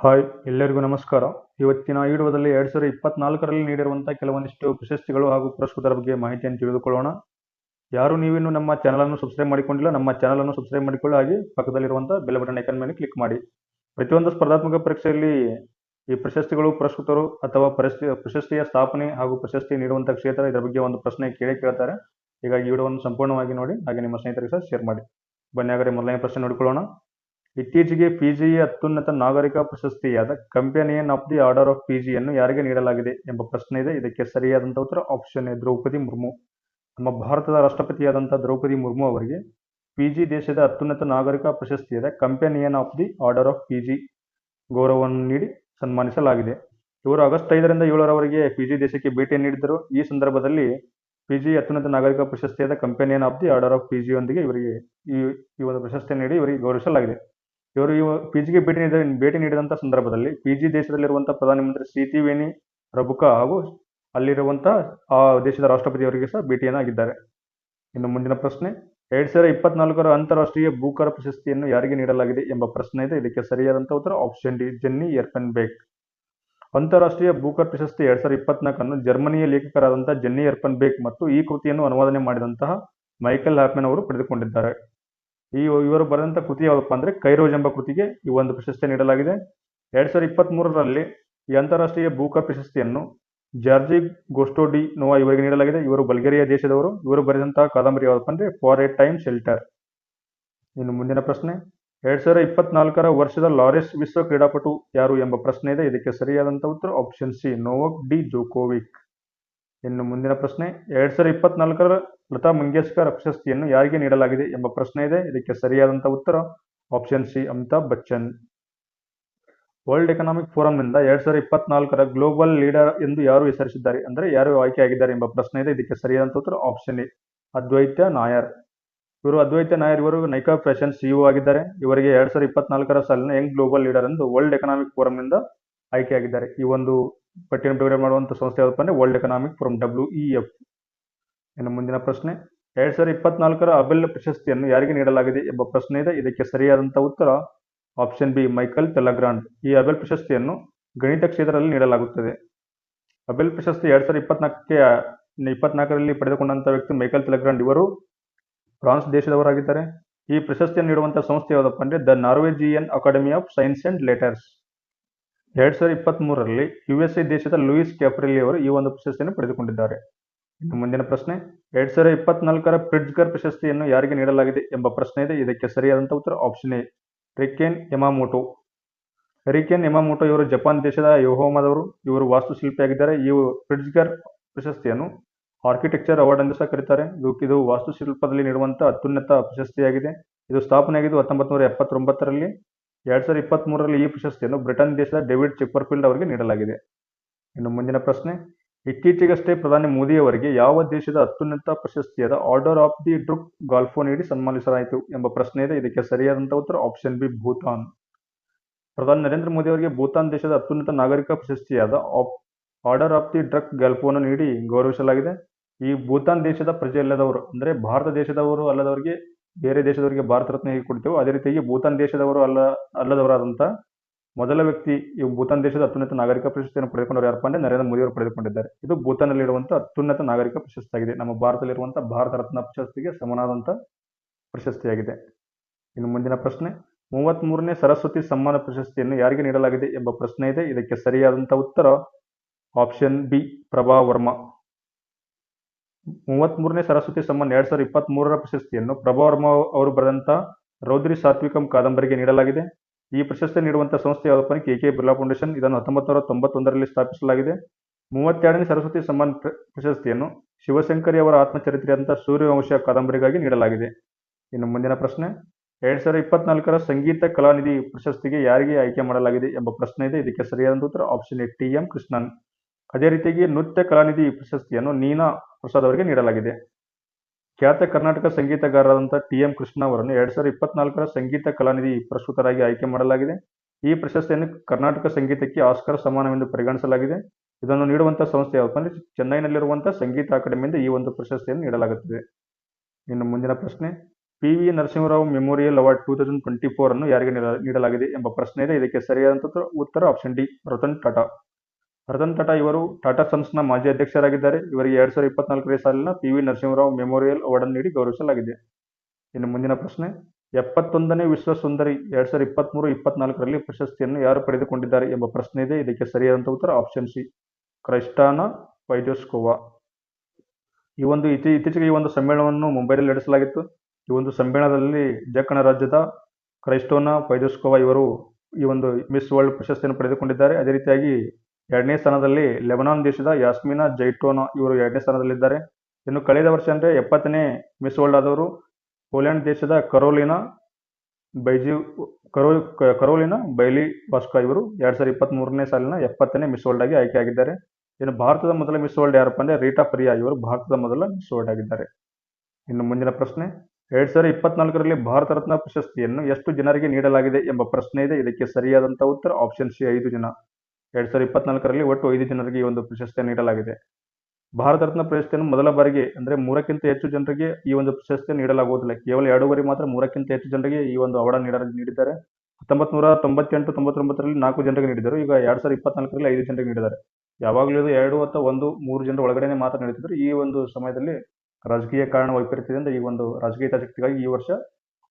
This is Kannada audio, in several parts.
ಹಾಯ್, ಎಲ್ಲರಿಗೂ ನಮಸ್ಕಾರ. ಇವತ್ತಿನ ವಿಡಿಯೋದಲ್ಲಿ ಎರಡು ಸಾವಿರದ ಇಪ್ಪತ್ನಾಲ್ಕರಲ್ಲಿ ನೀಡಿರುವಂಥ ಕೆಲವೊಂದಿಷ್ಟು ಪ್ರಶಸ್ತಿಗಳು ಹಾಗೂ ಪುರಸ್ಕೃತರ ಬಗ್ಗೆ ಮಾಹಿತಿಯನ್ನು ತಿಳಿದುಕೊಳ್ಳೋಣ. ಯಾರು ನೀವಿನ್ನು ನಮ್ಮ ಚಾನಲನ್ನು ಸಬ್ಸ್ಕ್ರೈಬ್ ಮಾಡಿಕೊಂಡಿಲ್ಲ, ನಮ್ಮ ಚಾನಲನ್ನು ಸಬ್ಸ್ಕ್ರೈಬ್ ಮಾಡಿಕೊಳ್ಳಿ. ಹಾಗೆ ಪಕ್ಕದಲ್ಲಿರುವಂಥ ಬೆಲ್ ಬಟನ್ ಐಕನ್ ಮೇಲೆ ಕ್ಲಿಕ್ ಮಾಡಿ. ಪ್ರತಿಯೊಂದು ಸ್ಪರ್ಧಾತ್ಮಕ ಪರೀಕ್ಷೆಯಲ್ಲಿ ಈ ಪ್ರಶಸ್ತಿಗಳು, ಪುರಸ್ಕೃತರು ಅಥವಾ ಪ್ರಶಸ್ತಿ, ಪ್ರಶಸ್ತಿಯ ಸ್ಥಾಪನೆ ಹಾಗೂ ಪ್ರಶಸ್ತಿ ನೀಡುವಂತಹ ಕ್ಷೇತ್ರ ಇದರ ಬಗ್ಗೆ ಒಂದು ಪ್ರಶ್ನೆ ಕೇಳಿ ಕೇಳ್ತಾರೆ. ಹೀಗಾಗಿ ವಿಡಿಯೋವನ್ನು ಸಂಪೂರ್ಣವಾಗಿ ನೋಡಿ, ಹಾಗೆ ನಿಮ್ಮ ಸ್ನೇಹಿತರಿಗೆ ಸಹ ಶೇರ್ ಮಾಡಿ. ಬನ್ನಿ, ಹಾಗಾದ್ರೆ ಮೊದಲನೇ ಪ್ರಶ್ನೆ ನೋಡಿಕೊಳ್ಳೋಣ. ಇತ್ತೀಚೆಗೆ ಪಿಜಿಯ ಅತ್ಯುನ್ನತ ನಾಗರಿಕ ಪ್ರಶಸ್ತಿಯಾದ companion of the order of ಪಿಜಿಯನ್ನು ಯಾರಿಗೆ ನೀಡಲಾಗಿದೆ ಎಂಬ ಪ್ರಶ್ನೆ ಇದೆ. ಇದಕ್ಕೆ ಸರಿಯಾದಂಥ ಉತ್ತರ ಆಪ್ಷನ್ ಎ, ದ್ರೌಪದಿ ಮುರ್ಮು. ನಮ್ಮ ಭಾರತದ ರಾಷ್ಟ್ರಪತಿಯಾದಂಥ ದ್ರೌಪದಿ ಮುರ್ಮು ಅವರಿಗೆ ಪಿಜಿ ದೇಶದ ಅತ್ಯುನ್ನತ ನಾಗರಿಕ ಪ್ರಶಸ್ತಿಯಾದ companion of the order of Fiji ಗೌರವವನ್ನು ನೀಡಿ ಸನ್ಮಾನಿಸಲಾಗಿದೆ. ಇವರು ಆಗಸ್ಟ್ ಐದರಿಂದ ಏಳರವರೆಗೆ ಪಿಜಿ ದೇಶಕ್ಕೆ ಭೇಟಿ ನೀಡಿದ್ದರು. ಈ ಸಂದರ್ಭದಲ್ಲಿ ಪಿಜಿ ಅತ್ಯುನ್ನತ ನಾಗರಿಕ ಪ್ರಶಸ್ತಿಯಾದ companion of the order of ಪಿಜಿಯೊಂದಿಗೆ ಇವರಿಗೆ ಈ ಈ ಒಂದು ಪ್ರಶಸ್ತಿ ನೀಡಿ ಇವರಿಗೆ ಗೌರವಿಸಲಾಗಿದೆ. ಇವರು ಇವ ಪಿಜಿಗೆ ಭೇಟಿ ನೀಡಿದ, ಭೇಟಿ ನೀಡಿದಂಥ ಸಂದರ್ಭದಲ್ಲಿ ಪಿಜಿ ದೇಶದಲ್ಲಿರುವಂಥ ಪ್ರಧಾನಮಂತ್ರಿ ಸೀತಿವೇಣಿ ಪ್ರಭುಕ ಹಾಗೂ ಅಲ್ಲಿರುವಂಥ ಆ ದೇಶದ ರಾಷ್ಟ್ರಪತಿಯವರಿಗೆ ಸಹ ಭೇಟಿಯನ್ನಾಗಿದ್ದಾರೆ. ಇನ್ನು ಮುಂದಿನ ಪ್ರಶ್ನೆ, ಎರಡ್ ಸಾವಿರದ ಇಪ್ಪತ್ನಾಲ್ಕರ ಅಂತಾರಾಷ್ಟ್ರೀಯ ಭೂಕರ ಪ್ರಶಸ್ತಿಯನ್ನು ಯಾರಿಗೆ ನೀಡಲಾಗಿದೆ ಎಂಬ ಪ್ರಶ್ನೆ ಇದೆ. ಇದಕ್ಕೆ ಸರಿಯಾದಂಥ ಉತ್ತರ, ಆಪ್ಷನ್ ಡಿ, ಜೆನ್ನಿ ಎರ್ಪನ್ ಬೇಕ್ ಅಂತಾರಾಷ್ಟ್ರೀಯ ಭೂಕರ್ ಪ್ರಶಸ್ತಿ ಎರಡ್ ಸಾವಿರದ ಇಪ್ಪತ್ನಾಲ್ಕನ್ನು ಜರ್ಮನಿಯ ಲೇಖಕರಾದಂಥ ಜೆನ್ನಿ ಎರ್ಪನ್ ಬೇಕ್ ಮತ್ತು ಈ ಕೃತಿಯನ್ನು ಅನುವಾದನೆ ಮಾಡಿದಂತಹ ಮೈಕೆಲ್ ಹ್ಯಾಪ್ಮೆನ್ ಅವರು ಪಡೆದುಕೊಂಡಿದ್ದಾರೆ. ಈ ಇವರು ಬರೆದಂಥ ಕೃತಿ ಯಾವುದಪ್ಪ ಅಂದರೆ ಕೈರೋಜ್ ಎಂಬ ಕೃತಿಗೆ ಈ ಒಂದು ಪ್ರಶಸ್ತಿ ನೀಡಲಾಗಿದೆ. ಎರಡ್ ಸಾವಿರದ ಇಪ್ಪತ್ತ್ ಮೂರರಲ್ಲಿ ಈ ಅಂತಾರಾಷ್ಟ್ರೀಯ ಭೂಕ ಪ್ರಶಸ್ತಿಯನ್ನು ಜಾರ್ಜಿ ಗೋಸ್ಟೋಡಿ ನೋವಾ ಇವರಿಗೆ ನೀಡಲಾಗಿದೆ. ಇವರು ಬಲ್ಗೇರಿಯಾ ದೇಶದವರು. ಇವರು ಬರೆದಂತಹ ಕಾದಂಬರಿ ಯಾವುದಪ್ಪ ಅಂದರೆ ಫಾರ್ ಎ ಟೈಮ್ ಶೆಲ್ಟರ್. ಇನ್ನು ಮುಂದಿನ ಪ್ರಶ್ನೆ, ಎರಡ್ ಸಾವಿರದ ಇಪ್ಪತ್ನಾಲ್ಕರ ವರ್ಷದ ಲಾರೆಸ್ ವಿಶ್ವ ಕ್ರೀಡಾಪಟು ಯಾರು ಎಂಬ ಪ್ರಶ್ನೆ ಇದೆ. ಇದಕ್ಕೆ ಸರಿಯಾದಂಥ ಉತ್ತರ option C, Novak Djokovic. ಇನ್ನು ಮುಂದಿನ ಪ್ರಶ್ನೆ, ಎರಡ್ ಸಾವಿರದ ಇಪ್ಪತ್ನಾಲ್ಕರ ಲತಾ ಮಂಗೇಶ್ಕರ್ ಪ್ರಶಸ್ತಿಯನ್ನು ಯಾರಿಗೆ ನೀಡಲಾಗಿದೆ ಎಂಬ ಪ್ರಶ್ನೆ ಇದೆ. ಇದಕ್ಕೆ ಸರಿಯಾದಂಥ ಉತ್ತರ option C, Amitabh Bachchan. World economic ಫೋರಂನಿಂದ ಎರಡ್ ಸಾವಿರದ ಇಪ್ಪತ್ನಾಲ್ಕರ ಗ್ಲೋಬಲ್ ಲೀಡರ್ ಎಂದು ಯಾರು ಹೆಸರಿಸಿದ್ದಾರೆ ಅಂದರೆ ಯಾರು ಆಯ್ಕೆಯಾಗಿದ್ದಾರೆ ಎಂಬ ಪ್ರಶ್ನೆ ಇದೆ. ಇದಕ್ಕೆ ಸರಿಯಾದಂಥ ಉತ್ತರ ಆಪ್ಷನ್ ಎ, ಅದ್ವೈತ ನಾಯರ್. ಇವರು ಅದ್ವೈತ ನಾಯರ್, ಇವರು ನೈಕಾ ಫ್ಯಾಷನ್ ಸಿಇಒ ಆಗಿದ್ದಾರೆ. ಇವರಿಗೆ ಎರಡ್ ಸಾವಿರದ ಇಪ್ಪತ್ನಾಲ್ಕರ ಸಾಲಿನ ಯಂಗ್ ಗ್ಲೋಬಲ್ ಲೀಡರ್ ಎಂದು ವರ್ಲ್ಡ್ ಎಕನಾಮಿಕ್ ಫೋರಂನಿಂದ ಆಯ್ಕೆಯಾಗಿದ್ದಾರೆ. ಈ ಒಂದು ಪಟ್ಟಿಯನ್ನು ಬಿಡುಗಡೆ ಮಾಡುವಂಥ ಸಂಸ್ಥೆ ಯಾವುದಪ್ಪ ಅಂದರೆ world economic from W E F ಇನ್ನು ಮುಂದಿನ ಪ್ರಶ್ನೆ, ಎರಡು ಸಾವಿರದ ಇಪ್ಪತ್ನಾಲ್ಕರ ಅಬೆಲ್ ಪ್ರಶಸ್ತಿಯನ್ನು ಯಾರಿಗೆ ನೀಡಲಾಗಿದೆ ಎಂಬ ಪ್ರಶ್ನೆ ಇದೆ. ಇದಕ್ಕೆ ಸರಿಯಾದಂಥ ಉತ್ತರ ಆಪ್ಷನ್ ಬಿ ಮೈಕಲ್ ತೆಲಗ್ರಾಂಡ್ ಈ ಅಬೆಲ್ ಪ್ರಶಸ್ತಿಯನ್ನು ಗಣಿತ ಕ್ಷೇತ್ರದಲ್ಲಿ ನೀಡಲಾಗುತ್ತದೆ. ಅಬೆಲ್ ಪ್ರಶಸ್ತಿ ಎರಡು ಸಾವಿರದ ಇಪ್ಪತ್ನಾಲ್ಕಕ್ಕೆ, ಇಪ್ಪತ್ನಾಲ್ಕರಲ್ಲಿ ಪಡೆದುಕೊಂಡಂಥ ವ್ಯಕ್ತಿ ಮೈಕಲ್ ತೆಲಗ್ರಾಂಡ್ ಇವರು ಫ್ರಾನ್ಸ್ ದೇಶದವರಾಗಿದ್ದಾರೆ. ಈ ಪ್ರಶಸ್ತಿಯನ್ನು ನೀಡುವಂಥ ಸಂಸ್ಥೆ ಯಾವುದಪ್ಪ ಅಂದರೆ the Norwegian academy of science and letters ಎರಡ್ ಸಾವಿರದ ಇಪ್ಪತ್ತ್ಮೂರರಲ್ಲಿ ಯು ಎಸ್ ಎ ದೇಶದ ಲೂಯಿಸ್ ಕ್ಯಾಪ್ರಿಲಿ ಅವರು ಈ ಒಂದು ಪ್ರಶಸ್ತಿಯನ್ನು ಪಡೆದುಕೊಂಡಿದ್ದಾರೆ. ಇನ್ನು ಮುಂದಿನ ಪ್ರಶ್ನೆ, ಎರಡ್ ಸಾವಿರದ ಇಪ್ಪತ್ನಾಲ್ಕರ ಪ್ರಿಟ್ಜ್ಗರ್ ಪ್ರಶಸ್ತಿಯನ್ನು ಯಾರಿಗೆ ನೀಡಲಾಗಿದೆ ಎಂಬ ಪ್ರಶ್ನೆ ಇದೆ. ಇದಕ್ಕೆ ಸರಿಯಾದಂಥ ಉತ್ತರ ಆಪ್ಷನ್ ಎ, ರಿಕೆನ್ ಎಮಾಮೋಟೋ ರಿಕೆನ್ ಎಮಾಮೋಟೋ ಇವರು ಜಪಾನ್ ದೇಶದ ಯೋಹೋಮದವರು. ಇವರು ವಾಸ್ತುಶಿಲ್ಪಿಯಾಗಿದ್ದಾರೆ. ಈ ಪ್ರಿಟ್ಜ್ಗರ್ ಪ್ರಶಸ್ತಿಯನ್ನು ಆರ್ಕಿಟೆಕ್ಚರ್ ಅವಾರ್ಡ್ ಎಂದು ಸಹ ಕರೀತಾರೆ ಇದು ವಾಸ್ತುಶಿಲ್ಪದಲ್ಲಿ ನೀಡುವಂಥ ಅತ್ಯುನ್ನತ ಪ್ರಶಸ್ತಿಯಾಗಿದೆ. ಇದು ಸ್ಥಾಪನೆಯಾಗಿದ್ದು ಹತ್ತೊಂಬತ್ತು ನೂರ ಎಪ್ಪತ್ತೊಂಬತ್ತರಲ್ಲಿ ಎರಡ್ ಸಾವಿರದ ಇಪ್ಪತ್ತ್ ಮೂರರಲ್ಲಿ ಈ ಪ್ರಶಸ್ತಿಯನ್ನು ಬ್ರಿಟನ್ ದೇಶದ ಡೇವಿಡ್ ಚಿಪ್ಪರ್ಫೀಲ್ಡ್ ಅವರಿಗೆ ನೀಡಲಾಗಿದೆ. ಇನ್ನು ಮುಂದಿನ ಪ್ರಶ್ನೆ, ಇತ್ತೀಚೆಗಷ್ಟೇ ಪ್ರಧಾನಿ ಮೋದಿ ಅವರಿಗೆ ಯಾವ ದೇಶದ ಅತ್ಯುನ್ನತ ಪ್ರಶಸ್ತಿಯಾದ order of the Druk Gyalpo ನೀಡಿ ಸನ್ಮಾನಿಸಲಾಯಿತು ಎಂಬ ಪ್ರಶ್ನೆ ಇದೆ. ಇದಕ್ಕೆ ಸರಿಯಾದಂತಹ ಉತ್ತರ ಆಪ್ಷನ್ ಬಿ, ಭೂತಾನ್. ಪ್ರಧಾನಿ ನರೇಂದ್ರ ಮೋದಿ ಅವರಿಗೆ ಭೂತಾನ್ ದೇಶದ ಅತ್ಯುನ್ನತ ನಾಗರಿಕ ಪ್ರಶಸ್ತಿಯಾದ ಆರ್ಡರ್ ಆಫ್ ದಿ ಡ್ರಕ್ ಗಾಲ್ಫೋವನ್ನು ನೀಡಿ ಗೌರವಿಸಲಾಗಿದೆ. ಈ ಭೂತಾನ್ ದೇಶದ ಪ್ರಜೆ ಅಲ್ಲದವರು ಅಂದರೆ ಭಾರತ ದೇಶದವರು ಅಲ್ಲದವರಿಗೆ ಬೇರೆ ದೇಶದವರಿಗೆ ಭಾರತ ರತ್ನ ಹೇಗೆ ಕೊಡ್ತೇವೋ ಅದೇ ರೀತಿಯಾಗಿ ಭೂತಾನ್ ದೇಶದವರು ಅಲ್ಲ, ಅಲ್ಲದವರಾದಂಥ ಮೊದಲ ವ್ಯಕ್ತಿ ಈ ಭೂತಾನ್ ದೇಶದ ಅತ್ಯುನ್ನತ ನಾಗರಿಕ ಪ್ರಶಸ್ತಿಯನ್ನು ಪಡೆದುಕೊಂಡವರು ಯಾರಪ್ಪ ಅಂದರೆ ನರೇಂದ್ರ ಮೋದಿ ಅವರು ಪಡೆದುಕೊಂಡಿದ್ದಾರೆ. ಇದು ಭೂತಾನಲ್ಲಿರುವಂಥ ಅತ್ಯುನ್ನತ ನಾಗರಿಕ ಪ್ರಶಸ್ತಿಯಾಗಿದೆ. ನಮ್ಮ ಭಾರತದಲ್ಲಿರುವಂಥ ಭಾರತ ರತ್ನ ಪ್ರಶಸ್ತಿಗೆ ಸಮನಾದಂಥ ಪ್ರಶಸ್ತಿಯಾಗಿದೆ. ಇನ್ನು ಮುಂದಿನ ಪ್ರಶ್ನೆ ಮೂವತ್ತ್ಮೂರನೇ ಸರಸ್ವತಿ ಸಮ್ಮಾನ ಪ್ರಶಸ್ತಿಯನ್ನು ಯಾರಿಗೆ ನೀಡಲಾಗಿದೆ ಎಂಬ ಪ್ರಶ್ನೆ ಇದೆ. ಇದಕ್ಕೆ ಸರಿಯಾದಂಥ ಉತ್ತರ ಆಪ್ಷನ್ ಬಿ ಪ್ರಭಾ ವರ್ಮಾ. ಮೂವತ್ತ್ಮೂರನೇ ಸರಸ್ವತಿ ಸಮ್ಮಾನ್ ಎರಡ್ ಸಾವಿರದ ಇಪ್ಪತ್ತ್ ಮೂರರ ಪ್ರಶಸ್ತಿಯನ್ನು ಪ್ರಭಾವರ್ಮ ಅವರು ಬರೆದಂಥ ರೌದ್ರಿ ಸಾತ್ವಿಕಂ ಕಾದಂಬರಿಗೆ ನೀಡಲಾಗಿದೆ. ಈ ಪ್ರಶಸ್ತಿ ನೀಡುವಂಥ ಸಂಸ್ಥೆ ಯಾವುದಪ್ಪ ಕೆ ಕೆ ಬಿರ್ಲಾ ಫೌಂಡೇಶನ್. ಇದನ್ನು ಹತ್ತೊಂಬತ್ತು ನೂರ ತೊಂಬತ್ತೊಂದರಲ್ಲಿ ಸ್ಥಾಪಿಸಲಾಗಿದೆ. ಮೂವತ್ತೆರಡನೇ ಸರಸ್ವತಿ ಸಮ್ಮಾನ್ ಪ್ರಶಸ್ತಿಯನ್ನು ಶಿವಶಂಕರಿ ಅವರ ಆತ್ಮಚರಿತ್ರೆಯಾದಂಥ ಸೂರ್ಯವಂಶ ಕಾದಂಬರಿಗಾಗಿ ನೀಡಲಾಗಿದೆ. ಇನ್ನು ಮುಂದಿನ ಪ್ರಶ್ನೆ, ಎರಡ್ ಸಾವಿರದ ಇಪ್ಪತ್ನಾಲ್ಕರ ಸಂಗೀತ ಕಲಾನಿಧಿ ಪ್ರಶಸ್ತಿಗೆ ಯಾರಿಗೆ ಆಯ್ಕೆ ಮಾಡಲಾಗಿದೆ ಎಂಬ ಪ್ರಶ್ನೆ ಇದೆ. ಇದಕ್ಕೆ ಸರಿಯಾದ ಉತ್ತರ option A T M Krishnan. ಅದೇ ರೀತಿಯಾಗಿ ನೃತ್ಯ ಕಲಾನಿಧಿ ಪ್ರಶಸ್ತಿಯನ್ನು ನೀನಾ ಪ್ರಸಾದ್ ನೀಡಲಾಗಿದೆ. ಖ್ಯಾತ ಕರ್ನಾಟಕ ಸಂಗೀತಗಾರರಾದಂಥ ಟಿ ಎಂ ಕೃಷ್ಣ ಅವರನ್ನು ಎರಡ್ ಸಾವಿರದ ಇಪ್ಪತ್ನಾಲ್ಕರ ಸಂಗೀತ ಕಲಾನಿಧಿ ಪ್ರಸ್ತುತರಾಗಿ ಆಯ್ಕೆ ಮಾಡಲಾಗಿದೆ. ಈ ಪ್ರಶಸ್ತಿಯನ್ನು ಕರ್ನಾಟಕ ಸಂಗೀತಕ್ಕೆ ಆಸ್ಕರ್ ಸಮಾನವೆಂದು ಪರಿಗಣಿಸಲಾಗಿದೆ. ಇದನ್ನು ನೀಡುವಂಥ ಸಂಸ್ಥೆ ಯಾವಪ್ಪ ಅಂದರೆ ಚೆನ್ನೈನಲ್ಲಿರುವಂಥ ಸಂಗೀತ ಅಕಾಡೆಮಿಯಿಂದ ಈ ಒಂದು ಪ್ರಶಸ್ತಿಯನ್ನು ನೀಡಲಾಗುತ್ತದೆ. ಇನ್ನು ಮುಂದಿನ ಪ್ರಶ್ನೆ P V Narasimha Rao memorial award two thousand twenty four ಅನ್ನು ಯಾರಿಗೆ ನೀಡ- ನೀಡಲಾಗಿದೆ ಎಂಬ ಪ್ರಶ್ನೆ ಇದೆ. ಇದಕ್ಕೆ ಉತ್ತರ- ಉತ್ತರ ಆಪ್ಷನ್ ಡಿ, ರತನ್ ಟಾಟಾ. ರತನ್ ಟಾಟಾ ಇವರು ಟಾಟಾ ಸನ್ಸ್ನ ಮಾಜಿ ಅಧ್ಯಕ್ಷರಾಗಿದ್ದಾರೆ. ಇವರಿಗೆ ಎರಡ್ ಸಾವಿರದ ಇಪ್ಪತ್ನಾಲ್ಕನೇ ಸಾಲಿನ P V Narasimha Rao memorial award ನೀಡಿ ಗೌರವಿಸಲಾಗಿದೆ. ಇನ್ನು ಮುಂದಿನ ಪ್ರಶ್ನೆ, ಎಪ್ಪತ್ತೊಂದನೇ ವಿಶ್ವ ಸುಂದರಿ ಎರಡ್ ಸಾವಿರದ ಇಪ್ಪತ್ಮೂರು ಇಪ್ಪತ್ನಾಲ್ಕರಲ್ಲಿ ಪ್ರಶಸ್ತಿಯನ್ನು ಯಾರು ಪಡೆದುಕೊಂಡಿದ್ದಾರೆ ಎಂಬ ಪ್ರಶ್ನೆ ಇದೆ. ಇದಕ್ಕೆ ಸರಿಯಾದಂಥ ಉತ್ತರ ಆಪ್ಷನ್ ಸಿ, ಕ್ರೈಸ್ಟಾನಾ ವೈಜೋಸ್ಕೋವಾ ಈ ಒಂದು ಇತಿ ಇತ್ತೀಚೆಗೆ ಈ ಒಂದು ಸಮ್ಮೇಳನವನ್ನು ಮುಂಬೈನಲ್ಲಿ ನಡೆಸಲಾಗಿತ್ತು. ಈ ಒಂದು ಸಮ್ಮೇಳನದಲ್ಲಿ ಜಕ್ಕಣ ರಾಜ್ಯದ ಕ್ರೈಸ್ಟೋನಾ ಪೈದೋಸ್ಕೋವಾ ಇವರು ಈ ಒಂದು ಮಿಸ್ ವರ್ಲ್ಡ್ ಪ್ರಶಸ್ತಿಯನ್ನು ಪಡೆದುಕೊಂಡಿದ್ದಾರೆ. ಅದೇ ರೀತಿಯಾಗಿ ಎರಡನೇ ಸ್ಥಾನದಲ್ಲಿ ಲೆಬನಾನ್ ದೇಶದ ಯಾಸ್ಮಿನಾ ಜೈಟೋನಾ ಇವರು ಎರಡನೇ ಸ್ಥಾನದಲ್ಲಿದ್ದಾರೆ. ಇನ್ನು ಕಳೆದ ವರ್ಷ ಅಂದರೆ ಎಪ್ಪತ್ತನೇ ಮಿಸ್ ವರ್ಲ್ಡ್ ಆದವರು ಪೋಲೆಂಡ್ ದೇಶದ ಕರೋಲಿನಾ ಬೈಜಿ, ಕರೋ, ಕರೋಲಿನಾ ಬೈಲಿ ಬಾಸ್ಕಾ ಇವರು ಎರಡ್ ಸಾವಿರದ ಇಪ್ಪತ್ತ್ ಮೂರನೇ ಸಾಲಿನ ಎಪ್ಪತ್ತನೇ ಮಿಸ್ ವರ್ಲ್ಡ್ ಆಗಿ ಆಯ್ಕೆಯಾಗಿದ್ದಾರೆ. ಇನ್ನು ಭಾರತದ ಮೊದಲ ಮಿಸ್ ವರ್ಲ್ಡ್ ಯಾರಪ್ಪ ಅಂದ್ರೆ ರೀಟಾ ಪ್ರಿಯಾ ಇವರು ಭಾರತದ ಮೊದಲ ಮಿಸ್ ವರ್ಲ್ಡ್ ಆಗಿದ್ದಾರೆ. ಇನ್ನು ಮುಂದಿನ ಪ್ರಶ್ನೆ, ಎರಡು ಸಾವಿರದ ಇಪ್ಪತ್ನಾಲ್ಕರಲ್ಲಿ ಭಾರತ ರತ್ನ ಪ್ರಶಸ್ತಿಯನ್ನು ಎಷ್ಟು ಜನರಿಗೆ ನೀಡಲಾಗಿದೆ ಎಂಬ ಪ್ರಶ್ನೆ ಇದೆ. ಇದಕ್ಕೆ ಸರಿಯಾದಂಥ ಉತ್ತರ ಆಪ್ಷನ್ ಸಿ ಐದು ಜನ. ಎರಡ್ ಸಾವಿರದ ಇಪ್ಪತ್ನಾಲ್ಕರಲ್ಲಿ ಒಟ್ಟು ಐದು ಜನರಿಗೆ ಈ ಒಂದು ಪ್ರಶಸ್ತಿಯನ್ನು ನೀಡಲಾಗಿದೆ. ಭಾರತ ರತ್ನ ಪ್ರಶಸ್ತಿಯನ್ನು ಮೊದಲ ಬಾರಿಗೆ ಅಂದ್ರೆ ಮೂರಕ್ಕಿಂತ ಹೆಚ್ಚು ಜನರಿಗೆ ಈ ಒಂದು ಪ್ರಶಸ್ತಿಯನ್ನು ನೀಡಲಾಗುವುದಿಲ್ಲ. ಕೇವಲ ಎರಡು ಬಾರಿ ಮಾತ್ರ ಮೂರಕ್ಕಿಂತ ಹೆಚ್ಚು ಜನರಿಗೆ ಈ ಒಂದು ಅವಾರ್ಡ್ ನೀಡ ನೀಡಿದ್ದಾರೆ. ಹತ್ತೊಂಬತ್ತು ನೂರ ತೊಂಬತ್ತೆಂಟು ತೊಂಬತ್ತೊಂಬತ್ತರಲ್ಲಿ ನಾಲ್ಕು ಜನರಿಗೆ ನೀಡಿದರು ಈಗ ಎರಡ್ ಸಾವಿರದ ಇಪ್ಪತ್ನಾಲ್ಕರಲ್ಲಿ ಐದು ಜನರಿಗೆ ನೀಡಿದ್ದಾರೆ. ಯಾವಾಗಲೂ ಎರಡು ಅಥವಾ ಒಂದು, ಮೂರು ಜನರ ಒಳಗಡೆನೆ ಮಾತ್ರ ನಡೀತಿದ್ರು ಈ ಒಂದು ಸಮಯದಲ್ಲಿ ರಾಜಕೀಯ ಕಾರಣ ವೈಪರೀತ್ಯದಿಂದ ಈ ಒಂದು ರಾಜಕೀಯ ಹಿತಾಸಕ್ತಿಗಾಗಿ ಈ ವರ್ಷ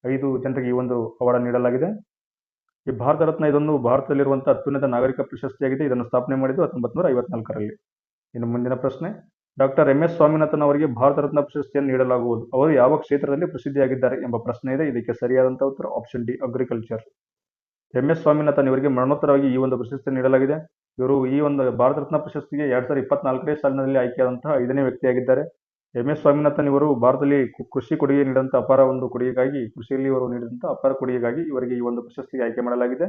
ಐದು ಜನರಿಗೆ ಈ ಒಂದು ಅವಾರ್ಡ್ ನೀಡಲಾಗಿದೆ. ಈ ಭಾರತ ರತ್ನ ಇದೊಂದು ಭಾರತದಲ್ಲಿರುವಂತಹ ಅತ್ಯುನ್ನತ ನಾಗರಿಕ ಪ್ರಶಸ್ತಿಯಾಗಿದೆ. ಇದನ್ನು ಸ್ಥಾಪನೆ ಮಾಡಿದ್ದು ಹತ್ತೊಂಬತ್ತು ನೂರ ಐವತ್ನಾಲ್ಕರಲ್ಲಿ ಇನ್ನು ಮುಂದಿನ ಪ್ರಶ್ನೆ, ಡಾಕ್ಟರ್ ಎಂ ಎಸ್ ಸ್ವಾಮಿನಾಥನ್ ಅವರಿಗೆ ಭಾರತ ರತ್ನ ಪ್ರಶಸ್ತಿಯನ್ನು ನೀಡಲಾಗುವುದು. ಅವರು ಯಾವ ಕ್ಷೇತ್ರದಲ್ಲಿ ಪ್ರಸಿದ್ಧಿಯಾಗಿದ್ದಾರೆ ಎಂಬ ಪ್ರಶ್ನೆ ಇದೆ. ಇದಕ್ಕೆ ಸರಿಯಾದಂತಹ ಉತ್ತರ option D agriculture M S Swaminathan ಇವರಿಗೆ ಮರಣೋತ್ತರವಾಗಿ ಈ ಒಂದು ಪ್ರಶಸ್ತಿ ನೀಡಲಾಗಿದೆ. ಇವರು ಈ ಒಂದು ಭಾರತ ರತ್ನ ಪ್ರಶಸ್ತಿಗೆ ಎರಡ್ ಸಾವಿರದ ಇಪ್ಪತ್ನಾಲ್ಕನೇ ಸಾಲಿನಲ್ಲಿ ಆಯ್ಕೆಯಾದಂತಹ ಐದನೇ ವ್ಯಕ್ತಿಯಾಗಿದ್ದಾರೆ. ಎಂ ಎಸ್ ಸ್ವಾಮಿನಾಥನ್ ಇವರು ಭಾರತದಲ್ಲಿ ಕೃಷಿ ಕೊಡುಗೆ ನೀಡಿದಂಥ ಅಪಾರ ಒಂದು ಕೊಡುಗೆಗಾಗಿ, ಕೃಷಿಯಲ್ಲಿ ಇವರು ನೀಡಿದಂತಹ ಅಪಾರ ಕೊಡುಗೆಗಾಗಿ ಇವರಿಗೆ ಈ ಒಂದು ಪ್ರಶಸ್ತಿಗೆ ಆಯ್ಕೆ ಮಾಡಲಾಗಿದೆ.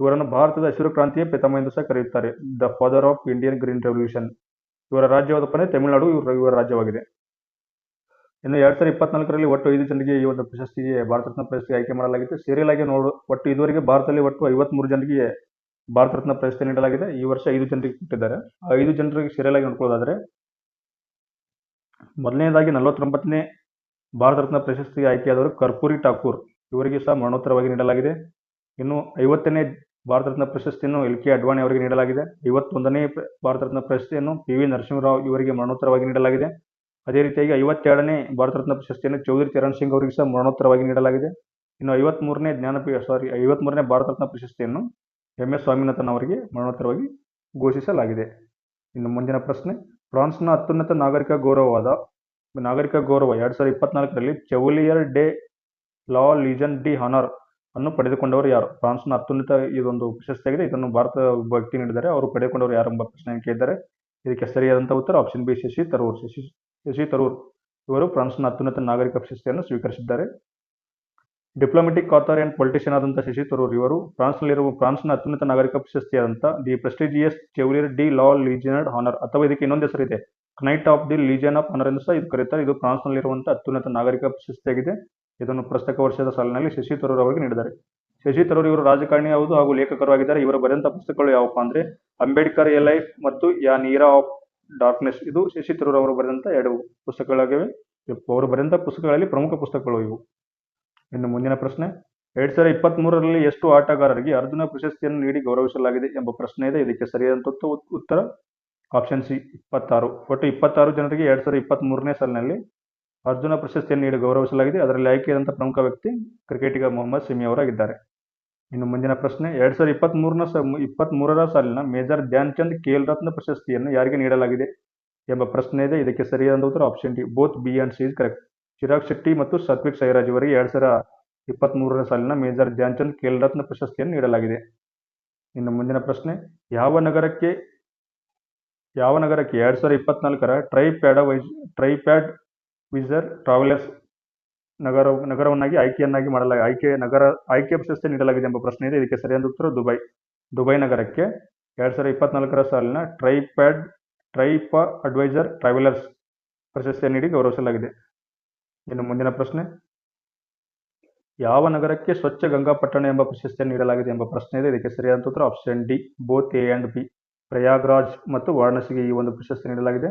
ಇವರನ್ನು ಭಾರತದ ಹಸಿರು ಕ್ರಾಂತಿಯ ಪಿತಾಮಹ ಎಂದು ಸಹ ಕರೆಯುತ್ತಾರೆ. The father of Indian green revolution. ಇವರ ರಾಜ್ಯವಾದಪ್ಪ ಅಂದ್ರೆ ತಮಿಳುನಾಡು, ಇವರ ಇವರ ರಾಜ್ಯವಾಗಿದೆ. ಇನ್ನು ಎರಡ್ ಸಾವಿರದ ಇಪ್ಪತ್ನಾಲ್ಕರಲ್ಲಿ ಒಟ್ಟು ಐದು ಜನರಿಗೆ ಈ ಒಂದು ಪ್ರಶಸ್ತಿಗೆ, ಭಾರತ ರತ್ನ ಪ್ರಶಸ್ತಿ ಆಯ್ಕೆ ಮಾಡಲಾಗಿದೆ ಸೀರಿಯಲ್ ನೋಡು, ಒಟ್ಟು ಇದುವರೆಗೆ ಭಾರತದಲ್ಲಿ ಒಟ್ಟು ಐವತ್ಮೂರು ಜನರಿಗೆ ಭಾರತ ರತ್ನ ಪ್ರಶಸ್ತಿ ನೀಡಲಾಗಿದೆ. ಈ ವರ್ಷ ಐದು ಜನರಿಗೆ ಕೊಟ್ಟಿದ್ದಾರೆ. ಆ ಐದು ಜನರಿಗೆ ಸೀರಿಯಲ್ ಆಗಿ ನೋಡ್ಕೊಳ್ಳೋದಾದ್ರೆ ಮೊದಲನೇದಾಗಿ ನಲವತ್ತೊಂಬತ್ತನೇ ಭಾರತ ರತ್ನ ಪ್ರಶಸ್ತಿಗೆ ಆಯ್ಕೆಯಾದವರು ಕರ್ಪೂರಿ ಠಾಕೂರ್. ಇವರಿಗೆ ಸಹ ಮರಣೋತ್ತರವಾಗಿ ನೀಡಲಾಗಿದೆ. ಇನ್ನು ಐವತ್ತನೇ ಭಾರತ ರತ್ನ ಪ್ರಶಸ್ತಿಯನ್ನು ಎಲ್ ಕೆ ಅಡ್ವಾಣಿ ಅವರಿಗೆ ನೀಡಲಾಗಿದೆ. ಐವತ್ತೊಂದನೇ ಭಾರತ ರತ್ನ ಪ್ರಶಸ್ತಿಯನ್ನು ಪಿ ವಿ ನರಸಿಂಹರಾವ್ ಇವರಿಗೆ ಮರಣೋತ್ತರವಾಗಿ ನೀಡಲಾಗಿದೆ. ಅದೇ ರೀತಿಯಾಗಿ ಐವತ್ತೆರಡನೇ ಭಾರತ ರತ್ನ ಪ್ರಶಸ್ತಿಯನ್ನು ಚೌಧರಿ ಚರಣ್ ಸಿಂಗ್ ಅವರಿಗೆ ಸಹ ಮರಣೋತ್ತರವಾಗಿ ನೀಡಲಾಗಿದೆ. ಇನ್ನು ಐವತ್ಮೂರನೇ ಜ್ಞಾನಪೀಠ ಸಾರಿ ಐವತ್ಮೂರನೇ ಭಾರತ ರತ್ನ ಪ್ರಶಸ್ತಿಯನ್ನು ಎಂ ಎಸ್ ಸ್ವಾಮಿನಾಥನ್ ಅವರಿಗೆ ಮರಣೋತ್ತರವಾಗಿ ಘೋಷಿಸಲಾಗಿದೆ. ಇನ್ನು ಮುಂದಿನ ಪ್ರಶ್ನೆ ಫ್ರಾನ್ಸ್ನ ಅತ್ಯುನ್ನತ ನಾಗರಿಕ ಗೌರವವಾದ, ನಾಗರಿಕ ಗೌರವ ಎರಡು ಸಾವಿರದ ಇಪ್ಪತ್ನಾಲ್ಕರಲ್ಲಿ chevalier de la legion d honour ಅನ್ನು ಪಡೆದುಕೊಂಡವರು ಯಾರು? ಫ್ರಾನ್ಸ್ನ ಅತ್ಯುನ್ನತ ಇದೊಂದು ಪ್ರಶಸ್ತಿಯಾಗಿದೆ. ಇದನ್ನು ಭಾರತ ವ್ಯಕ್ತಿ ನೀಡಿದ್ದಾರೆ. ಅವರು ಪಡೆದುಕೊಂಡವರು ಯಾರು ಎಂಬ ಪ್ರಶ್ನೆ ಕೇಳಿದ್ದಾರೆ ಇದಕ್ಕೆ ಸರಿಯಾದಂಥ ಉತ್ತರ ಆಪ್ಷನ್ ಬಿ ಶಶಿ ತರೂರ್. ಶಶಿ ಶಶಿ ತರೂರ್ ಇವರು ಫ್ರಾನ್ಸ್ನ ಅತ್ಯುನ್ನತ ನಾಗರಿಕ ಪ್ರಶಸ್ತಿಯನ್ನು ಸ್ವೀಕರಿಸಿದ್ದಾರೆ. ಡಿಪ್ಲೊಮೆಟಿಕ್ ಆಥರ್ ಅಂಡ್ ಪೊಲಿಟಿಷಿಯನ್ ಆದಂಥ ಶಶಿ ತರೂರ್ ಇವರು ಫ್ರಾನ್ಸ್ನಲ್ಲಿರುವ ಫ್ರಾನ್ಸ್ನ ಅತ್ಯುನ್ನತ ನಾಗರಿಕ ಪ್ರಶಸ್ತಿಯಾದಂಥ the prestigious chevalier de la legion d honour ಅಥವಾ ಇದಕ್ಕೆ ಇನ್ನೊಂದು ಹೆಸರಿದೆ knight of the legion of honour ಎಂದು ಸಹ ಇದು ಕರೀತಾರೆ. ಇದು ಫ್ರಾನ್ಸ್ನಲ್ಲಿರುವಂಥ ಅತ್ಯುನ್ನತ ನಾಗರಿಕ ಪ್ರಶಸ್ತಿಯಾಗಿದೆ. ಇದನ್ನು ಪ್ರಸಕ್ತ ವರ್ಷದ ಸಾಲಿನಲ್ಲಿ ಶಶಿ ತರೂರ್ ಅವರಿಗೆ ನೀಡಿದ್ದಾರೆ. ಶಶಿ ತರೂರ್ ಇವರು ರಾಜಕಾರಣಿ ಹೌದು ಹಾಗೂ ಲೇಖಕರು ಆಗಿದ್ದಾರೆ ಇವರು ಬರೆದಂಥ ಪುಸ್ತಕಗಳು ಯಾವಪ್ಪ ಅಂದ್ರೆ ಅಂಬೇಡ್ಕರ್ ಎ ಲೈಫ್ ಮತ್ತು ಯಾ ನೀರಾ ಆಫ್ ಡಾರ್ಕ್ನೆಸ್. ಇದು ಶಶಿ ತರೂರ್ ಅವರು ಬರೆದಂತಹ ಎರಡು ಪುಸ್ತಕಗಳಾಗಿವೆ. ಅವರು ಬರೆದಂಥ ಪುಸ್ತಕಗಳಲ್ಲಿ ಪ್ರಮುಖ ಪುಸ್ತಕಗಳು ಇವು. ಇನ್ನು ಮುಂದಿನ ಪ್ರಶ್ನೆ, ಎರಡ್ ಸಾವಿರದ ಇಪ್ಪತ್ತ್ ಮೂರರಲ್ಲಿ ಎಷ್ಟು ಆಟಗಾರರಿಗೆ ಅರ್ಜುನ ಪ್ರಶಸ್ತಿಯನ್ನು ನೀಡಿ ಗೌರವಿಸಲಾಗಿದೆ ಎಂಬ ಪ್ರಶ್ನೆ ಇದೆ. ಇದಕ್ಕೆ ಸರಿಯಾದಂತ ಉತ್ತ- ಉತ್ತರ ಆಪ್ಷನ್ ಸಿ, ಇಪ್ಪತ್ತಾರು. ಒಟ್ಟು ಇಪ್ಪತ್ತಾರು ಜನರಿಗೆ ಎರಡ್ ಸಾವಿರದ ಇಪ್ಪತ್ತ್ ಮೂರನೇ ಸಾಲಿನಲ್ಲಿ ಅರ್ಜುನ ಪ್ರಶಸ್ತಿಯನ್ನು ನೀಡಿ ಗೌರವಿಸಲಾಗಿದೆ. ಅದರಲ್ಲಿ ಆಯ್ಕೆಯಾದಂಥ ಪ್ರಮುಖ ವ್ಯಕ್ತಿ ಕ್ರಿಕೆಟಿಗ ಮೊಹಮ್ಮದ್ ಸಿಮಿ ಅವರಾಗಿದ್ದಾರೆ. ಇನ್ನು ಮುಂದಿನ ಪ್ರಶ್ನೆ, ಎರಡ್ ಸಾವಿರದ ಇಪ್ಪತ್ತ್ ಮೂರನ ಇಪ್ಪತ್ತ್ ಮೂರರ ಸಾಲಿನ ಮೇಜರ್ ಧ್ಯಾನ್ ಚಂದ್ ಖೇಲ್ ರತ್ನ ಪ್ರಶಸ್ತಿಯನ್ನು ಯಾರಿಗೆ ನೀಡಲಾಗಿದೆ ಎಂಬ ಪ್ರಶ್ನೆ ಇದೆ. ಇದಕ್ಕೆ ಸರಿಯಾದ ಉತ್ತರ option D both B and C is correct Chirag Shetty ಮತ್ತು ಸಾತ್ವಿಕ್ ಸೈರಾಜ್ ಇವರಿಗೆ ಎರಡು ಸಾವಿರ ಇಪ್ಪತ್ತ್ ಮೂರನೇ ಸಾಲಿನ ಮೇಜರ್ ಧ್ಯಾನ್ಚಂದ್ ಖೇಲ್ ರತ್ನ ಪ್ರಶಸ್ತಿಯನ್ನು ನೀಡಲಾಗಿದೆ. ಇನ್ನು ಮುಂದಿನ ಪ್ರಶ್ನೆ, ಯಾವ ನಗರಕ್ಕೆ ಯಾವ ನಗರಕ್ಕೆ ಎರಡು ಸಾವಿರ ಇಪ್ಪತ್ನಾಲ್ಕರ ಟ್ರೈ ವೈಜ್ ಟ್ರೈಪ್ಯಾಡ್ ವಿಸರ್ ಟ್ರಾವೆಲರ್ಸ್ ನಗರ, ನಗರವನ್ನಾಗಿ ಆಯ್ಕೆಯನ್ನಾಗಿ ಮಾಡಲಾಗಿದೆ ಆಯ್ಕೆ, ನಗರ, ಆಯ್ಕೆ ಪ್ರಶಸ್ತಿ ನೀಡಲಾಗಿದೆ ಎಂಬ ಪ್ರಶ್ನೆ ಇದೆ. ಇದಕ್ಕೆ ಸರಿಯಾದ ಉತ್ತರ ದುಬೈ. ದುಬೈ ನಗರಕ್ಕೆ ಎರಡ್ ಸಾವಿರ ಇಪ್ಪತ್ನಾಲ್ಕರ ಸಾಲಿನ ಟ್ರೈಪ್ಯಾಡ್, ಟ್ರೈಪ ಅಡ್ವೈಸರ್ ಟ್ರಾವೆಲರ್ಸ್ ಪ್ರಶಸ್ತಿಯನ್ನು ನೀಡಿ ಗೌರವಿಸಲಾಗಿದೆ. ಇನ್ನು ಮುಂದಿನ ಪ್ರಶ್ನೆ. ಯಾವ ನಗರಕ್ಕೆ ಸ್ವಚ್ಛ ಗಂಗಾ ಪಟ್ಟಣ ಎಂಬ ಪ್ರಶಸ್ತಿಯನ್ನು ನೀಡಲಾಗಿದೆ ಎಂಬ ಪ್ರಶ್ನೆ ಇದೆ. ಇದಕ್ಕೆ ಸರಿಯಾದ ಉತ್ತರ option D both A and B Prayagraj ಮತ್ತು ವಾರಣಾಸಿಗೆ ಈ ಒಂದು ಪ್ರಶಸ್ತಿ ನೀಡಲಾಗಿದೆ.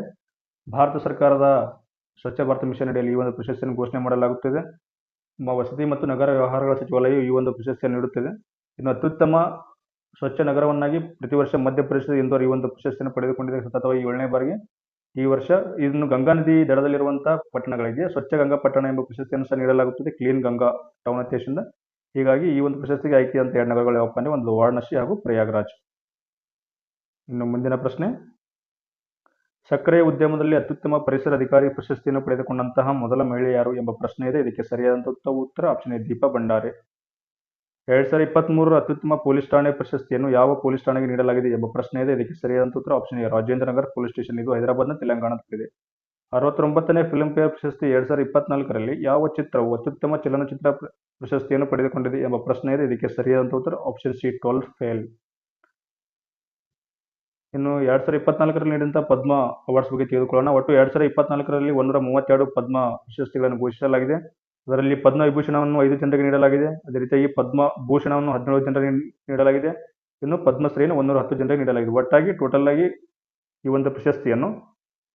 ಭಾರತ ಸರ್ಕಾರದ ಸ್ವಚ್ಛ ಭಾರತ ಮಿಷನ್ ಅಡಿಯಲ್ಲಿ ಈ ಒಂದು ಪ್ರಶಸ್ತಿಯನ್ನು ಘೋಷಣೆ ಮಾಡಲಾಗುತ್ತದೆ. ವಸತಿ ಮತ್ತು ನಗರ ವ್ಯವಹಾರಗಳ ಸಚಿವಾಲಯವು ಈ ಒಂದು ಪ್ರಶಸ್ತಿಯನ್ನು ನೀಡುತ್ತದೆ. ಇನ್ನು ಅತ್ಯುತ್ತಮ ಸ್ವಚ್ಛ ನಗರವನ್ನಾಗಿ ಪ್ರತಿ ವರ್ಷ ಮಧ್ಯಪ್ರದೇಶದ ಇಂದೋರ್ ಈ ಒಂದು ಪ್ರಶಸ್ತಿಯನ್ನು ಪಡೆದುಕೊಂಡಿದೆ. ಸತತವಾಗಿ ಏಳನೇ ಬಾರಿಗೆ. ಈ ವರ್ಷ ಇದನ್ನು ಗಂಗಾ ನದಿ ದಡದಲ್ಲಿರುವಂತಹ ಪಟ್ಟಣಗಳಿಗೆ ಸ್ವಚ್ಛ ಗಂಗಾ ಪಟ್ಟಣ ಎಂಬ ಪ್ರಶಸ್ತಿಯನ್ನು ಸಹ ನೀಡಲಾಗುತ್ತದೆ. ಕ್ಲೀನ್ ಗಂಗಾ ಟೌನ್ ದೇಶದಿಂದ ಹೀಗಾಗಿ ಈ ಒಂದು ಪ್ರಶಸ್ತಿಗೆ ಆಯ್ಕೆಯಾದಂಥ ಎರಡು ನಗರಗಳು ಯಾವಪ್ಪ ಅಂದರೆ ಒಂದು ವಾರಣಾಸಿ ಹಾಗೂ ಪ್ರಯಾಗ್ರಾಜ್. ಇನ್ನು ಮುಂದಿನ ಪ್ರಶ್ನೆ. ಸಕ್ಕರೆ ಉದ್ಯಮದಲ್ಲಿ ಅತ್ಯುತ್ತಮ ಪರಿಸರ ಅಧಿಕಾರಿ ಪ್ರಶಸ್ತಿಯನ್ನು ಪಡೆದುಕೊಂಡಂತಹ ಮೊದಲ ಮಹಿಳೆ ಯಾರು ಎಂಬ ಪ್ರಶ್ನೆ ಇದೆ. ಇದಕ್ಕೆ ಸರಿಯಾದಂಥ ಉತ್ತರ ಆಪ್ಷನ್ ಎ ದೀಪಾ ಭಂಡಾರಿ. ಎರಡ್ ಸಾವಿರದ ಇಪ್ಪತ್ತ್ಮೂರರ ಅತ್ಯುತ್ತಮ ಪೊಲೀಸ್ ಠಾಣೆ ಪ್ರಶಸ್ತಿಯನ್ನು ಯಾವ ಪೊಲೀಸ್ ಠಾಣೆಗೆ ನೀಡಲಾಗಿದೆ ಎಂಬ ಪ್ರಶ್ನೆ ಇದೆ. ಇದಕ್ಕೆ ಸರಿಯಾದ ಉತ್ತರ option A, Rajendra Nagar police station. ಇದು ಹೈದರಾಬಾದ್ನ ತೆಲಂಗಾಣದಲ್ಲಿದೆ ಅರವತ್ತೊಂಬತ್ತನೇ ಫೇರ್ ಪ್ರಶಸ್ತಿ ಎರಡ್ ಸಾವಿರದ ಇಪ್ಪತ್ನಾಲ್ಕರಲ್ಲಿ ಯಾವ ಚಿತ್ರವು ಅತ್ಯುತ್ತಮ ಚಲನಚಿತ್ರ ಪ್ರಶಸ್ತಿಯನ್ನು ಪಡೆದುಕೊಂಡಿದೆ ಎಂಬ ಪ್ರಶ್ನೆ ಇದೆ. ಇದಕ್ಕೆ ಸರಿಯಾದ ಉತ್ತರ ಆಪ್ಷನ್ ಸಿ ಟ್ವೆಲ್ ಫೇಲ್ ಇನ್ನು ಎರಡ್ ಸಾವಿರದ ಇಪ್ಪತ್ನಾಲ್ಕರಲ್ಲಿ ನೀಡಿದಂತಹ ಪದ್ಮ ಅವಾರ್ಡ್ಸ್ ಬಗ್ಗೆ ತಿಳಿದುಕೊಳ್ಳೋಣ. ಒಟ್ಟು ಎರಡ್ ಸಾವಿರದ ಇಪ್ಪತ್ನಾಲ್ಕರಲ್ಲಿ ಒಂದೂರ ಮೂವತ್ತೆರಡು ಪದ್ಮ ಪ್ರಶಸ್ತಿಗಳನ್ನು ಘೋಷಿಸಲಾಗಿದೆ. ಅದರಲ್ಲಿ ಪದ್ಮ ವಿಭೂಷಣವನ್ನು ಐದು ಜನರಿಗೆ ನೀಡಲಾಗಿದೆ. ಅದೇ ರೀತಿಯಾಗಿ ಪದ್ಮ ಭೂಷಣವನ್ನು ಹದಿನೇಳು ಜನರಿಗೆ ನೀಡಲಾಗಿದೆ. ಇನ್ನು ಪದ್ಮಶ್ರೀಯನ್ನು ಒಂದೂರ ಹತ್ತು ಜನರಿಗೆ ನೀಡಲಾಗಿದೆ. ಒಟ್ಟಾಗಿ ಟೋಟಲ್ ಆಗಿ ಈ ಒಂದು ಪ್ರಶಸ್ತಿಯನ್ನು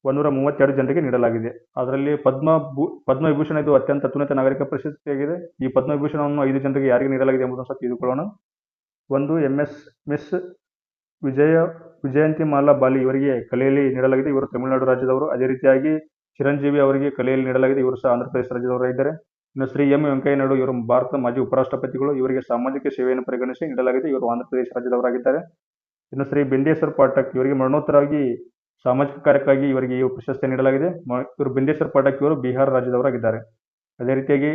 ಒಂದೂರ ಮೂವತ್ತೆರಡು ಜನರಿಗೆ ನೀಡಲಾಗಿದೆ. ಅದರಲ್ಲಿ ಪದ್ಮ ಭೂ ಪದ್ಮ ವಿಭೂಷಣ ಇದು ಅತ್ಯಂತ ಅತ್ಯುನ್ನತ ನಾಗರಿಕ ಪ್ರಶಸ್ತಿಯಾಗಿದೆ. ಈ ಪದ್ಮ ವಿಭೂಷಣವನ್ನು ಐದು ಜನರಿಗೆ ಯಾರಿಗೆ ನೀಡಲಾಗಿದೆ ಎಂಬುದನ್ನು ಸಹ ತಿಳಿದುಕೊಳ್ಳೋಣ. ಒಂದು M S miss Vijaya, Vyjayanthimala Bali ಇವರಿಗೆ ಕಲೆಯಲ್ಲಿ ನೀಡಲಾಗಿದೆ. ಇವರು ತಮಿಳುನಾಡು ರಾಜ್ಯದವರು. ಅದೇ ರೀತಿಯಾಗಿ ಚಿರಂಜೀವಿ ಅವರಿಗೆ ಕಲೆಯಲ್ಲಿ ನೀಡಲಾಗಿದೆ. ಇವರು ಸಹ ಆಂಧ್ರ ಪ್ರದೇಶ ರಾಜ್ಯದವರಾಗಿದ್ದಾರೆ. ಇನ್ನು ಶ್ರೀ ಎಂ ವೆಂಕಯ್ಯ ನಾಯ್ಡು ಇವರು ಭಾರತದ ಮಾಜಿ ಉಪರಾಷ್ಟ್ರಪತಿಗಳು. ಇವರಿಗೆ ಸಾಮಾಜಿಕ ಸೇವೆಯನ್ನು ಪರಿಗಣಿಸಿ ನೀಡಲಾಗಿದೆ. ಇವರು ಆಂಧ್ರಪ್ರದೇಶ ರಾಜ್ಯದವರಾಗಿದ್ದಾರೆ. ಇನ್ನು ಶ್ರೀ ಬಿಂದೇಶ್ವರ್ ಪಾಠಕ್ ಇವರಿಗೆ ಮರಣೋತ್ತರವಾಗಿ ಸಾಮಾಜಿಕ ಕಾರ್ಯಕ್ಕಾಗಿ ಇವರಿಗೆ ಈ ಪ್ರಶಸ್ತಿ ನೀಡಲಾಗಿದೆ. ಇವರು ಬಿಂದೇಶ್ವರ್ ಪಾಠಕ್ ಇವರು ಬಿಹಾರ ರಾಜ್ಯದವರಾಗಿದ್ದಾರೆ. ಅದೇ ರೀತಿಯಾಗಿ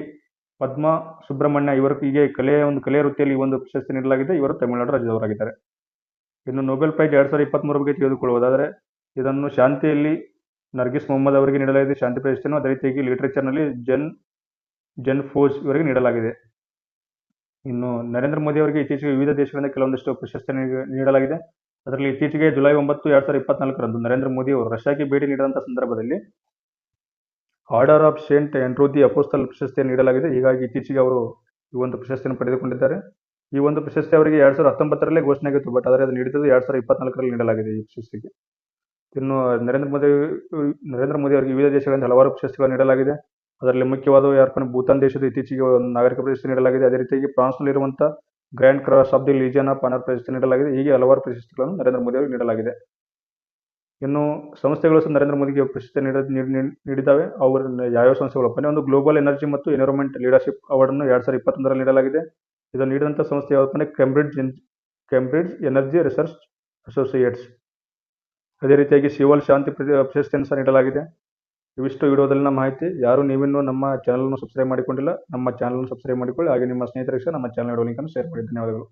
ಪದ್ಮ ಸುಬ್ರಹ್ಮಣ್ಯ ಇವರಿಗೆ ಕಲೆಯ ಒಂದು ಕಲೆಯ ವೃತ್ತಿಯಲ್ಲಿ ಒಂದು ಪ್ರಶಸ್ತಿ ನೀಡಲಾಗಿದೆ. ಇವರು ತಮಿಳುನಾಡು ರಾಜ್ಯದವರಾಗಿದ್ದಾರೆ. ಇನ್ನು ನೊಬೆಲ್ ಪ್ರೈಸ್ ಎರಡ್ ಸಾವಿರದ ಇಪ್ಪತ್ತ್ಮೂರ ಬಗ್ಗೆ ತಿಳಿದುಕೊಳ್ಳುವುದಾದರೆ, ಇದನ್ನು ಶಾಂತಿಯಲ್ಲಿ ನರ್ಗಿಸ್ ಮೊಹಮ್ಮದ್ ಅವರಿಗೆ ನೀಡಲಾಗಿದೆ. ಶಾಂತಿ ಪ್ರಶಸ್ತಿಯನ್ನು ಅದೇ ರೀತಿಯಾಗಿ ಲಿಟ್ರೇಚರ್ನಲ್ಲಿ ಜನ್ ಜನ್ ಫೋಜ್ ಇವರಿಗೆ ನೀಡಲಾಗಿದೆ. ಇನ್ನು ನರೇಂದ್ರ ಮೋದಿ ಅವರಿಗೆ ಇತ್ತೀಚೆಗೆ ವಿವಿಧ ದೇಶಗಳಿಂದ ಕೆಲವೊಂದಷ್ಟು ಪ್ರಶಸ್ತಿ ನೀಡಲಾಗಿದೆ. ಅದರಲ್ಲಿ ಇತ್ತೀಚೆಗೆ ಜುಲೈ ಒಂಬತ್ತು, ಎರಡ್ ಸಾವಿರದ ಇಪ್ಪತ್ನಾಲ್ಕರಂದು ನರೇಂದ್ರ ಮೋದಿ ಅವರು ರಷ್ಯಾಗೆ ಭೇಟಿ ನೀಡಿದಂಥ ಸಂದರ್ಭದಲ್ಲಿ order of saint Andrew the apostle ಪ್ರಶಸ್ತಿಯನ್ನು ನೀಡಲಾಗಿದೆ. ಹೀಗಾಗಿ ಇತ್ತೀಚೆಗೆ ಅವರು ಈ ಒಂದು ಪ್ರಶಸ್ತಿಯನ್ನು ಪಡೆದುಕೊಂಡಿದ್ದಾರೆ. ಈ ಒಂದು ಪ್ರಶಸ್ತಿ ಅವರಿಗೆ ಎರಡ್ ಸಾವಿರದ ಹತ್ತೊಂಬತ್ತರಲ್ಲೇ ಘೋಷಣೆ ಆಗಿತ್ತು, ಬಟ್ ಆದರೆ ಅದು ನೀಡಿದ್ದು ಎರಡ್ ಸಾವಿರದ ಇಪ್ಪತ್ನಾಲ್ಕರಲ್ಲಿ ನೀಡಲಾಗಿದೆ ಈ ಪ್ರಶಸ್ತಿಗೆ. ಇನ್ನು ನರೇಂದ್ರ ಮೋದಿ ನರೇಂದ್ರ ಮೋದಿ ಅವರಿಗೆ ವಿವಿಧ ದೇಶಗಳಿಂದ ಹಲವಾರು ಪ್ರಶಸ್ತಿಗಳನ್ನು ನೀಡಲಾಗಿದೆ. ಅದರಲ್ಲಿ ಮುಖ್ಯವಾದವು ಅಂದ್ರೆ ಭೂತಾನ್ ದೇಶದ ಇತ್ತೀಚೆಗೆ ನಾಗರಿಕ ಪ್ರಶಸ್ತಿ ನೀಡಲಾಗಿದೆ. ಅದೇ ರೀತಿಯಾಗಿ ಫ್ರಾನ್ಸ್ನಲ್ಲಿರುವಂಥ grand cross of the legion of honour ಪ್ರಶಸ್ತಿ ನೀಡಲಾಗಿದೆ. ಹೀಗೆ ಹಲವಾರು ಪ್ರಶಸ್ತಿಗಳನ್ನು ನರೇಂದ್ರ ಮೋದಿ ಅವರಿಗೆ ನೀಡಲಾಗಿದೆ. ಇನ್ನು ಸಂಸ್ಥೆಗಳು ಸಹ ನರೇಂದ್ರ ಮೋದಿಗೆ ಪ್ರಶಸ್ತಿ ನೀಡ ಅವರ ನೀಡ್- ನೀಡಿದ್ದಾವೆ. ಅವು ಯಾವ್ಯಾವ ಸಂಸ್ಥೆಗಳು? ಅಂದ್ರೆ ಒಂದು ಗ್ಲೋಬಲ್ ಎನರ್ಜಿ ಮತ್ತು ಎನ್ವಿರಾನ್ಮೆಂಟ್ ಲೀಡರ್ಶಿಪ್ ಅವಾರ್ಡನ್ನು ಎರಡು ಸಾವಿರದ ಇಪ್ಪತ್ತೊಂದರಲ್ಲಿ ನೀಡಲಾಗಿದೆ. ಇದನ್ನು ನೀಡಿದಂಥ ಸಂಸ್ಥೆ ಅಂದ್ರೆ Cambridge Cambridge energy research associates ಅದೇ ರೀತಿಯಾಗಿ ಸಿವಲ್ ಶಾಂತಿ ಪ್ರಶಸ್ತಿಯನ್ನು ಸಹ ನೀಡಲಾಗಿದೆ. ಇವಿಷ್ಟು ವಿಡಿಯೋದಲ್ಲಿನ ಮಾಹಿತಿ. ಯಾರು ನೀವಿನ್ನೂ ನಮ್ಮ ಚಾನಲನ್ನು ಸಬ್ಸ್ಕ್ರೈಬ್ ಮಾಡಿಕೊಂಡಿಲ್ಲ, ನಮ್ಮ ಚಾನಲನ್ನು ಸಬ್ಸ್ಕ್ರೈಬ್ ಮಾಡಿಕೊಳ್ಳಿ. ಹಾಗೆ ನಿಮ್ಮ ಸ್ನೇಹಿತರಿಗೆ ಸಹ ನಮ್ಮ ಚಾನಲ್ ಲಿಂಕನ್ನು ಶೇರ್ ಮಾಡಿ. ಧನ್ಯವಾದಗಳು.